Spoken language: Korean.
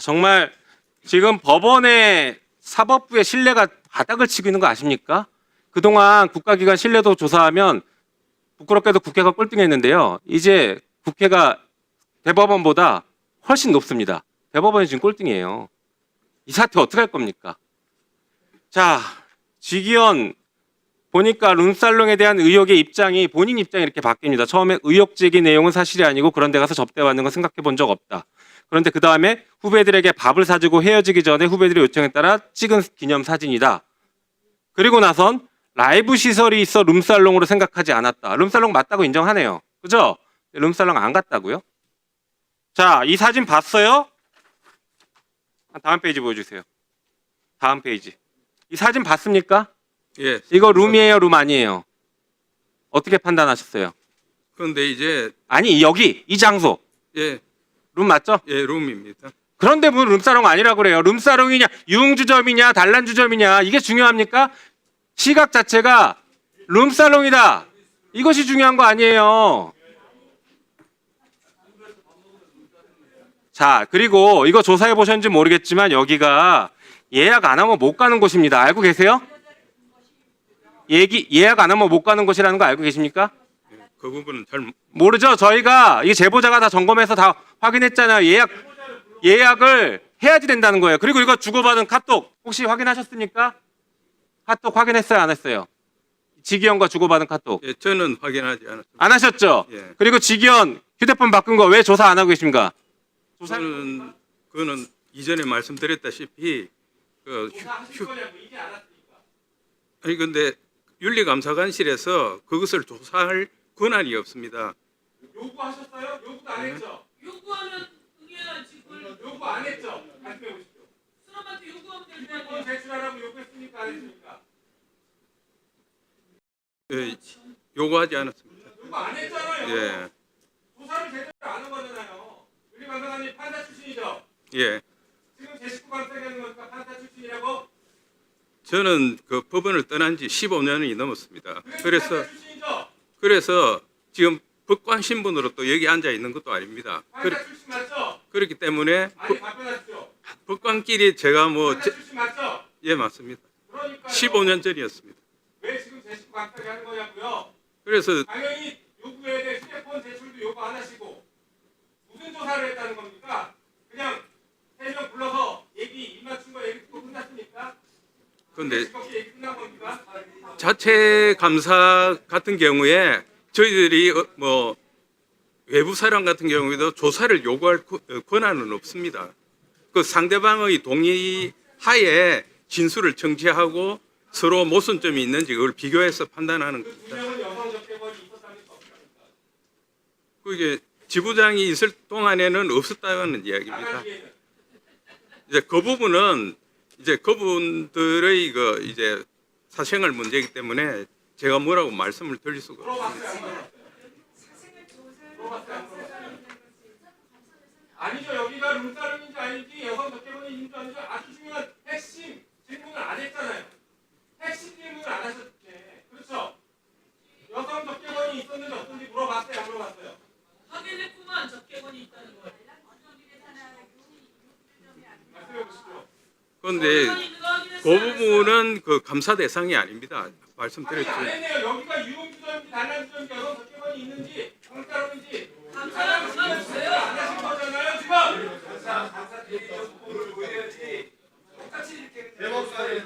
정말 지금 법원의 사법부의 신뢰가 바닥을 치고 있는 거 아십니까? 그동안 국가기관 신뢰도 조사하면 부끄럽게도 국회가 꼴등했는데요. 이제 국회가 대법원보다 훨씬 높습니다. 대법원이 지금 꼴등이에요. 이 사태 어떻게 할 겁니까? 자, 지기현 보니까 룸살롱에 대한 의혹의 입장이 본인 입장이 이렇게 바뀝니다. 처음에 의혹 제기 내용은 사실이 아니고 그런 데 가서 접대받는 건 생각해 본 적 없다. 그런데 그 다음에 후배들에게 밥을 사주고 헤어지기 전에 후배들의 요청에 따라 찍은 기념 사진이다. 그리고 나선 라이브 시설이 있어 룸살롱으로 생각하지 않았다. 룸살롱 맞다고 인정하네요. 그죠? 룸살롱 안 갔다고요? 자, 이 사진 봤어요? 다음 페이지 보여주세요. 다음 페이지. 이 사진 봤습니까? 예. 이거 룸이에요, 룸 아니에요? 어떻게 판단하셨어요? 그런데 이제 아니 여기 이 장소 예, 룸 맞죠? 예, 룸입니다. 그런데 뭐 룸사롱 아니라고 그래요? 룸사롱이냐 유흥주점이냐 단란주점이냐 이게 중요합니까? 시각 자체가 룸사롱이다. 이것이 중요한 거 아니에요. 자 그리고 이거 조사해 보셨는지 모르겠지만 여기가 예약 안 하면 못 가는 곳입니다. 알고 계세요? 얘기 예약 안 하면 못 가는 곳이라는 거 알고 계십니까? 그 부분은 잘 모르죠. 저희가 이 제보자가 다 점검해서 다 확인했잖아요. 예약 예약을 해야지 된다는 거예요. 그리고 이거 주고받은 카톡 혹시 확인하셨습니까? 카톡 확인했어요, 안 했어요? 지기현과 주고받은 카톡 예, 저는 확인하지 않았습니다. 안 하셨죠? 예. 그리고 지기현 휴대폰 바꾼 거 왜 조사 안 하고 계십니까? 조사 저는 그거는 이전에 말씀드렸다시피 그 휴, 휴, 아니 근데 윤리감사관실에서 그것을 조사할 권한이 없습니다. 요구하셨어요? 요구도 안 했죠. 요구하면 응해야지 그걸 요구 안 했죠. 말씀해 보십시오. 사람한테 요구하면 될 거 휴대폰 아니야 제출하라고 요구했습니까? 안 했습니까? 예, 요구하지 않았습니다. 요구 안 했잖아요. 예, 조사를 제대로 안 한 거잖아요. 우리 감사관님 판사 출신이죠. 예. 지금 제 식구 감사하는 거니까 판사 출신이라고. 저는 그 법원을 떠난 지 15년이 넘었습니다. 그래서 판사 출신이죠. 그래서 지금 법관 신분으로 또 여기 앉아 있는 것도 아닙니다. 판사 그, 출신 맞죠? 그렇기 때문에 아니 답변하십시오. 법관끼리 제가 뭐 판사 제- 출신 맞죠? 예 맞습니다. 그러니까 15년 전이었습니다. 왜 지금 제 식구 감사하게 하는 거냐고요? 그래서 당연히 요구해야 될 휴대폰 제출도 요구 안 하시고 무슨 조사를 했다는 겁니까? 그냥 세 명 불러서 얘기 입 맞춘 거 얘기 듣고 끝났습니까? 근데? 자체 감사 같은 경우에 저희들이 어, 뭐 외부 사람 같은 경우에도 조사를 요구할 권- 어, 권한은 없습니다. 그 상대방의 동의 하에 진술을 청취하고 서로 모순점이 있는지 그걸 비교해서 판단하는 두 겁니다. 그게 지부장이 있을 동안에는 없었다는 이야기입니다. 이제 그 부분은 이제 그분들의 그 이제 사생활 문제이기 때문에 제가 뭐라고 말씀을 드릴 수가 없습니다. 아니죠 여기가 룸사롱인지 아닌지 여성 접대권이 있는지 아닌지 중 그런데 그 부분은 그 감사 대상이 아닙니다. 말씀드렸죠. 아니, 여기가 유흥주점인지 단란주점 여러 개만 있는지 오늘따라는지 감사는 그만해주세요. 안 하신 거잖아요 지금. 감사 감사 대리 좀 보를 보여야지. 똑같이 이렇게 대법사에